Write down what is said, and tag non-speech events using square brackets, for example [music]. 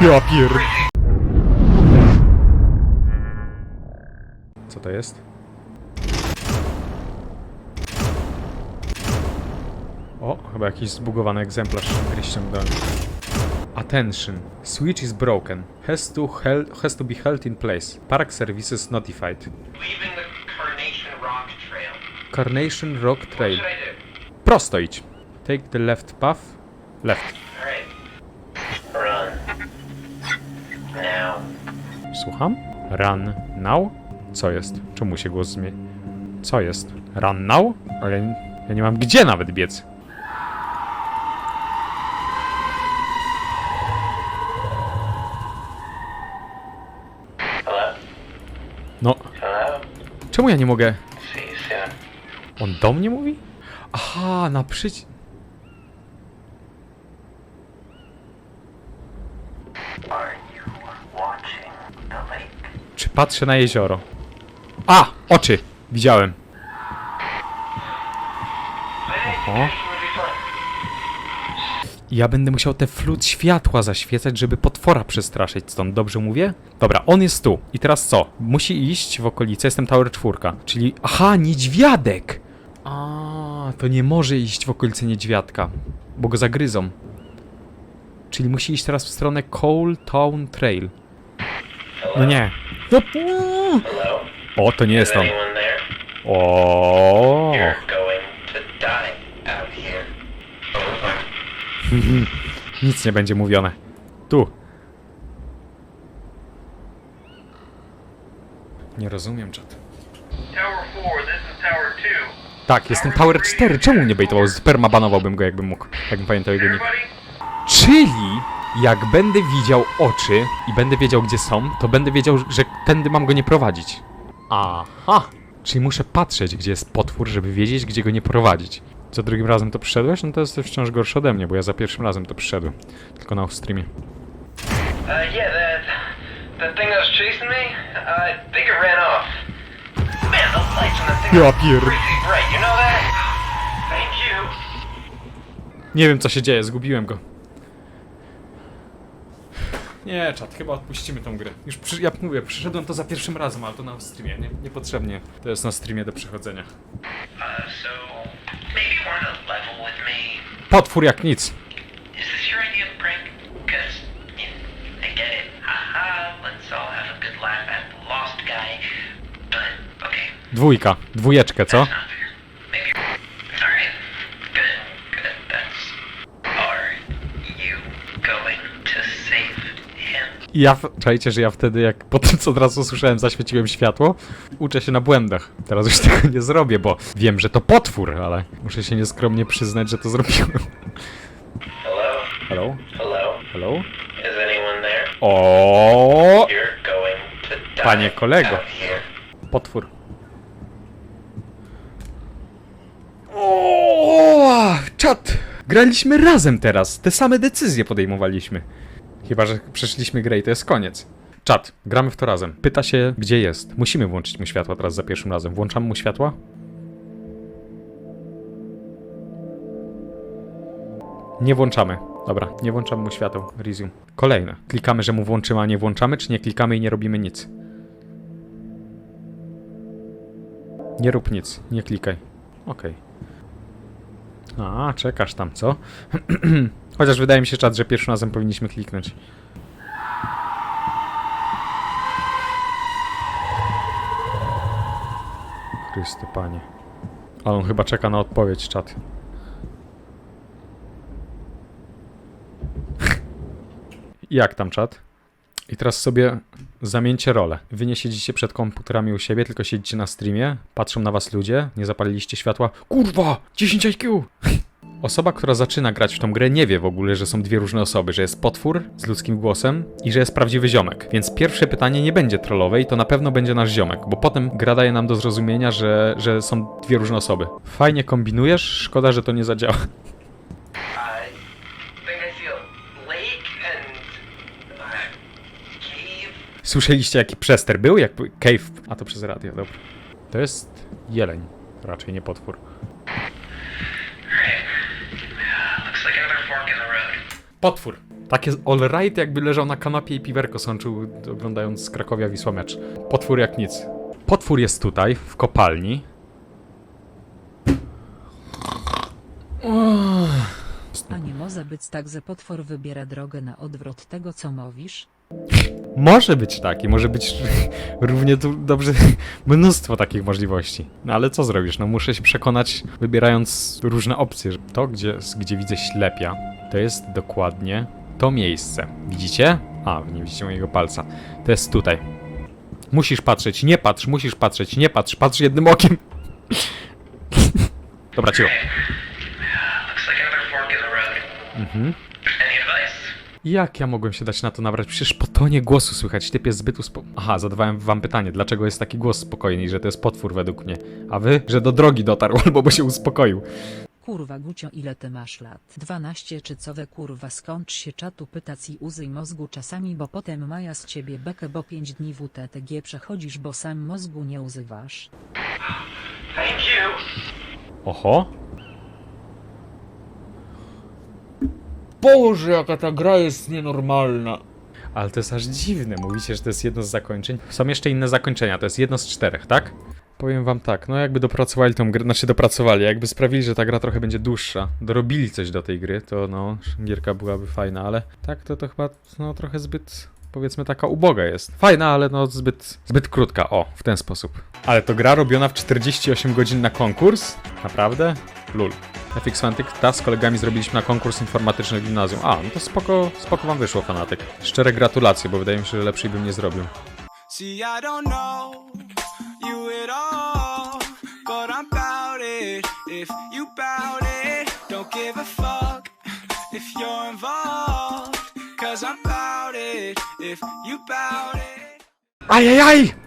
Ja pier... Co to jest? O, chyba jakiś zbugowany egzemplarz gry ściągnąłem. Attention. Switch is broken. Has to, hel has to be held in place. Park services notified. Leaving the Carnation Rock Trail. Carnation Rock Trail. should I do? Prosto idź. Take the left path. Left. Słucham? Run now? Co jest? Czemu się głos zmieni? Co jest? Run now? Ale ja- ja nie mam gdzie nawet biec. No, czemu ja nie mogę? On do mnie mówi? Aha, na przyci... Are you watching the lake? Czy patrzę na jezioro? A! Oczy! Widziałem. Oho. Ja będę musiał te flut światła zaświecać, żeby potwora przestraszyć stąd, dobrze mówię? Dobra, on jest tu. I teraz co? Musi iść w okolice, jestem Tower 4. Czyli, aha, niedźwiadek! A, to nie może iść w okolice niedźwiadka, bo go zagryzą. Czyli musi iść teraz w stronę Coal Town Trail. No nie. O, to nie jest there? O. [laughs] Nic nie będzie mówione. Tu. Nie rozumiem, czat. Tower 4, this is Tower 2. Tak, jestem Tower 4. Czemu nie bejtował? Sperma banowałbym go, jakbym mógł. Jakbym pamiętał jego nick. Czyli, jak będę widział oczy i będę wiedział, gdzie są, to będę wiedział, że tędy mam go nie prowadzić. Aha. Czyli muszę patrzeć, gdzie jest potwór, żeby wiedzieć, gdzie go nie prowadzić. Za drugim razem to przyszedłeś? No to jesteś wciąż gorszy ode mnie, bo ja za pierwszym razem to przyszedłem. Tylko na streamie. Uh, yeah, that, that thing that was chasing me, I think it ran off. Man, those lights on the thing Ja pier... bright, you know that? Thank you. Nie wiem co się dzieje, zgubiłem go. Nie, czat, chyba odpuścimy tą grę. Już przy, ja mówię, przyszedłem to za pierwszym razem, ale to na streamie, nie, niepotrzebnie. To jest na streamie do przechodzenia. Uh, so, maybe you want to level with me. Potwór jak nic. Is this your idea of prank? Because, you know, I get it. Haha, let's all have a good laugh at the lost guy. But, okay, Dwójka, dwójeczkę, co? not fair. Maybe. It's alright. Good, good. That's. Are you going to save him? I ja, czajcie, że ja wtedy, jak po tym co od razu usłyszałem, zaświeciłem światło, uczę się na błędach. Teraz już [laughs] tego nie zrobię, bo wiem, że to potwór, ale muszę się nieskromnie przyznać, że to zrobiłem. Hello? Hello? Hello? Hello? Is anyone there? O, You're going to die Panie kolego. out here. Potwór. O, czat! Graliśmy razem teraz. Te same decyzje podejmowaliśmy. Chyba, że przeszliśmy grę i to jest koniec. Czat, gramy w to razem. Pyta się, gdzie jest. Musimy włączyć mu światła teraz za pierwszym razem. Włączamy mu światła? Nie włączamy. Dobra, nie włączamy mu świateł. Resume. Kolejne. Klikamy, że mu włączymy, a nie włączamy, czy nie klikamy i nie robimy nic? Nie rób nic, nie klikaj. Okej. A, czekasz tam, co? [clears throat] Chociaż wydaje mi się, czat, że pierwszym razem powinniśmy kliknąć. Chryste, panie. Ale on chyba czeka na odpowiedź, czat. [laughs] Jak tam, czat? I teraz sobie zamieńcie rolę. Wy nie siedzicie przed komputerami u siebie, tylko siedzicie na streamie, patrzą na was ludzie, nie zapaliliście światła. Kurwa! 10 IQ! [laughs] Osoba, która zaczyna grać w tą grę, nie wie w ogóle, że są dwie różne osoby, że jest potwór z ludzkim głosem i że jest prawdziwy ziomek. Więc pierwsze pytanie nie będzie trollowe i to na pewno będzie nasz ziomek, bo potem gra daje nam do zrozumienia, że, że są dwie różne osoby. Fajnie kombinujesz, szkoda, że to nie zadziała. Słyszeliście jaki przester był? Jak cave... A to przez radio, dobra. To jest jeleń, raczej nie potwór. Potwór. Takie all right, jakby leżał na kanapie i piwerko sączył, oglądając z Krakowia Wisła mecz. Potwór jak nic. Potwór jest tutaj, w kopalni. A nie może być tak, że potwór wybiera drogę na odwrót tego, co mówisz? Może być taki, może być [laughs] równie dobrze [laughs] mnóstwo takich możliwości. No ale co zrobisz? No muszę się przekonać, wybierając różne opcje. To, gdzie, gdzie widzę ślepia, to jest dokładnie to miejsce. Widzicie? A, nie widzicie mojego palca. To jest tutaj. Musisz patrzeć, nie patrz, musisz patrzeć, nie patrz, patrz jednym okiem. [laughs] Dobra, cicho. Mhm. Jak ja mogłem się dać na to nabrać? Przecież po tonie głosu słychać, typ jest zbyt uspo... Aha, zadawałem wam pytanie, dlaczego jest taki głos spokojny i że to jest potwór według mnie. A wy? Że do drogi dotarł, [laughs] albo bo się uspokoił. Kurwa Gucio ile ty masz lat? 12 czy co we kurwa skąd się czatu pytać i uzyj mózgu czasami bo potem maja z ciebie bekę bo 5 dni WTTG przechodzisz bo sam mózgu nie uzywasz. Thank you. Oho. Boże, jaka ta gra jest nienormalna. Ale to jest aż dziwne, mówicie, że to jest jedno z zakończeń. Są jeszcze inne zakończenia, to jest jedno z czterech, tak? Powiem wam tak, no jakby dopracowali tą grę, znaczy dopracowali, jakby sprawili, że ta gra trochę będzie dłuższa, dorobili coś do tej gry, to no, gierka byłaby fajna, ale tak to to chyba, no trochę zbyt, powiedzmy taka uboga jest. Fajna, ale no zbyt, zbyt krótka, o, w ten sposób. Ale to gra robiona w 48 godzin na konkurs? Naprawdę? Lul. FX Fantic, ta z kolegami zrobiliśmy na konkurs informatyczny w gimnazjum. A, no to spoko, spoko wam wyszło, fanatyk. Szczere gratulacje, bo wydaje mi się, że lepszej bym nie zrobił. See, I don't know you at all, but I'm bout it. If you bout it, don't give a fuck if you're involved. Cause I'm bout it. If you bout it. Ajajaj!